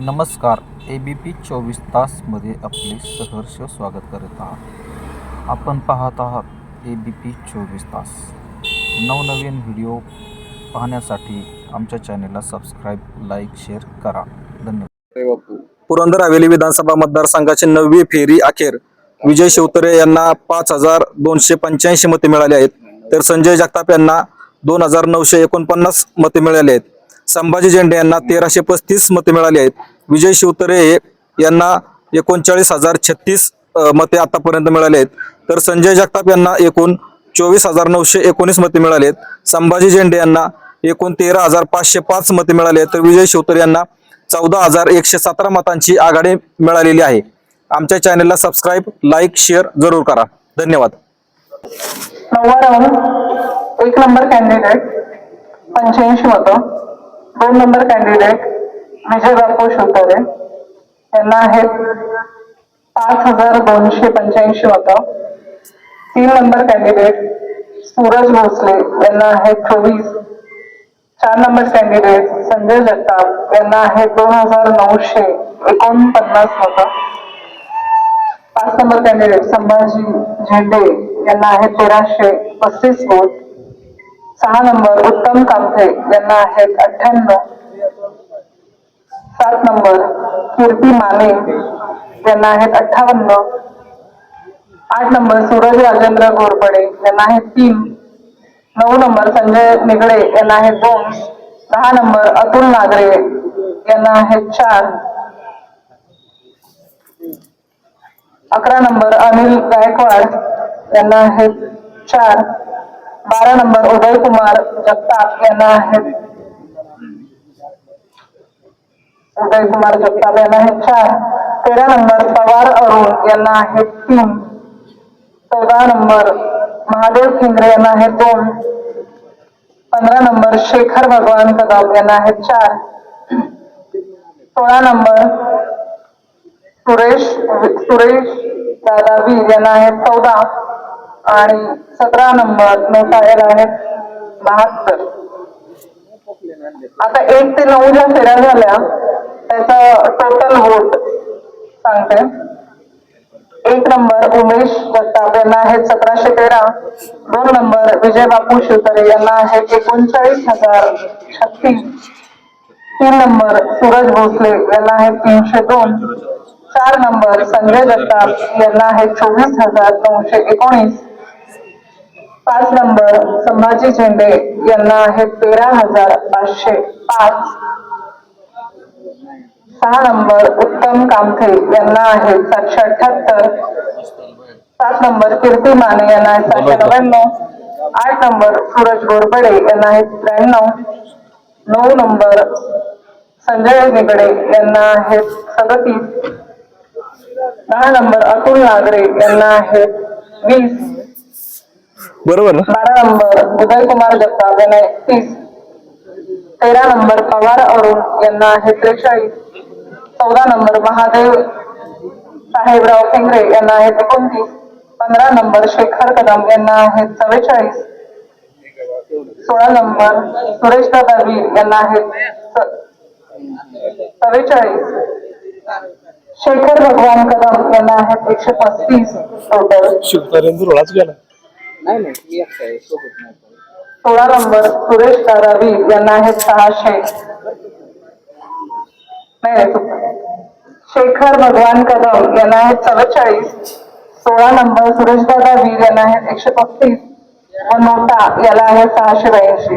नमस्कार. A B P चोवीस तासमध्ये आपले सहर्ष स्वागत करत आहात. आपण पाहत आहात ए बी पी चोवीस तास. नवनवीन व्हिडिओ पाहण्यासाठी आमच्या चॅनेलला सबस्क्राईब लाईक शेअर करा. धन्यवाद. पुरंदर हवेली विधानसभा मतदारसंघाची नववी फेरी अखेर. विजय शिवतरे यांना पाच हजार दोनशे पंच्याऐंशी मते मिळाली आहेत. तर संजय जगताप यांना दोन हजार नऊशे एकोणपन्नास मते मिळाली आहेत. संभाजी झेंडे यांना तेराशे पस्तीस मते मिळाली आहेत. विजय शिवतरे यांना एकोणचाळीस हजार छत्तीस मते आतापर्यंत मिळाले आहेत. तर संजय जगताप यांना एकूण चोवीस हजार नऊशे एकोणीस मते मिळाले आहेत. संभाजी झेंडे यांना एकूण तेरा हजार पाचशे पाच मते मिळाले आहेत. तर विजय शिवतरे यांना चौदा हजार एकशे सतरा मतांची आघाडी मिळालेली आहे. आमच्या चॅनेलला सबस्क्राईब लाईक शेअर जरूर करा. धन्यवाद. एक नंबर कॅन्डिडेट पंच्याऐंशी मतं. दोन नंबर कॅन्डिडेट विजय बापू शिवतारे यांना आहेत पाच हजार दोनशे पंच्याऐंशी मत तीन नंबर कॅन्डिडेट सूरज भोसले यांना आहेत चोवीस. चार नंबर कॅन्डिडेट संजय जगताप यांना आहेत दोन हजार नऊशे एकोणपन्नास मत पाच नंबर कॅन्डिडेट संभाजी झेंडे यांना आहेत तेराशे पस्तीस वोट सहा नंबर उत्तम कामथे यांना आहेत अठ्ठ्याण्णव. सात नंबर कीर्ती माने यांना आहेत अठ्ठावन्न. आठ नंबर सूरज राजेंद्र घोरपडे यांना आहेत तीन. नऊ नंबर संजय निगडे यांना आहेत दोन. दहा नंबर अतुल नागरे यांना आहेत चार. अकरा नंबर अनिल गायकवाड यांना आहेत चार. बारा नंबर उदय कुमार जगताप यांना आहेत. उदय कुमार जगताप यांना आहेत. चार. तेरा नंबर पवार अरुण यांना आहेत तीन. चौदा नंबर महादेव खिंगरे यांना आहेत दोन. पंधरा नंबर शेखर भगवान कदम यांना आहेत चार. सोळा नंबर सुरेश सुरेश दादा वीर यांना आहेत चौदा. आणि सतरा नंबर नोटायर आहेत बहात्तर. आता एक ते नऊ ज्या फेऱ्या झाल्या त्याचा टोटल वोट सांगते. एक नंबर उमेश जगताप यांना आहेत सतराशे तेरा. दोन नंबर विजय बापू शिवतरे यांना आहेत एकोणचाळीस हजार छत्तीस. तीन नंबर सूरज भोसले यांना आहेत तीनशे दोन. चार नंबर संजय दत्ताप यांना आहेत चोवीस हजार नऊशे एकोणीस. पाच नंबर संभाजी झेंडे यांना आहेत तेरा हजार पाचशे पाच. सहा नंबर उत्तम कामथे यांना आहे सातशे अठ्याहत्तर. सात नंबर कीर्ती माने यांना आहे सातशे नव्याण्णव. आठ नंबर सूरज गोरबडे यांना आहेत त्र्याण्णव. नऊ नंबर संजय निगडे यांना आहेत सदतीस. दहा नंबर अतुल नागरे यांना आहेत वीस. बरोबर ना? बारा नंबर उदय कुमार जगताप यांना एकतीस. तेरा नंबर पवार अरुण यांना आहे त्रेचाळीस चौदा नंबर महादेव साहेबराव खेंगरे यांना आहेत एकोणतीस. पंधरा नंबर शेखर कदम यांना आहेत चव्वेचाळीस. सोळा नंबर सुरेश दादा वीर यांना आहेत चव्वेचाळीस. शेखर भगवान कदम यांना आहेत एकशे पस्तीस टोटल नाही नाही एक आहे सोबत नाही. सोळा नंबर सुरेश कारावी यांना आहेत सहाशे नाही नाही, चुकलं. शेखर भगवान कदम यांना आहेत चव्वेचाळीस. सोळा नंबर सुरेश दादा वीर यांना आहेत एकशे पस्तीस व नोटा याला आहे सहाशे ब्याऐंशी.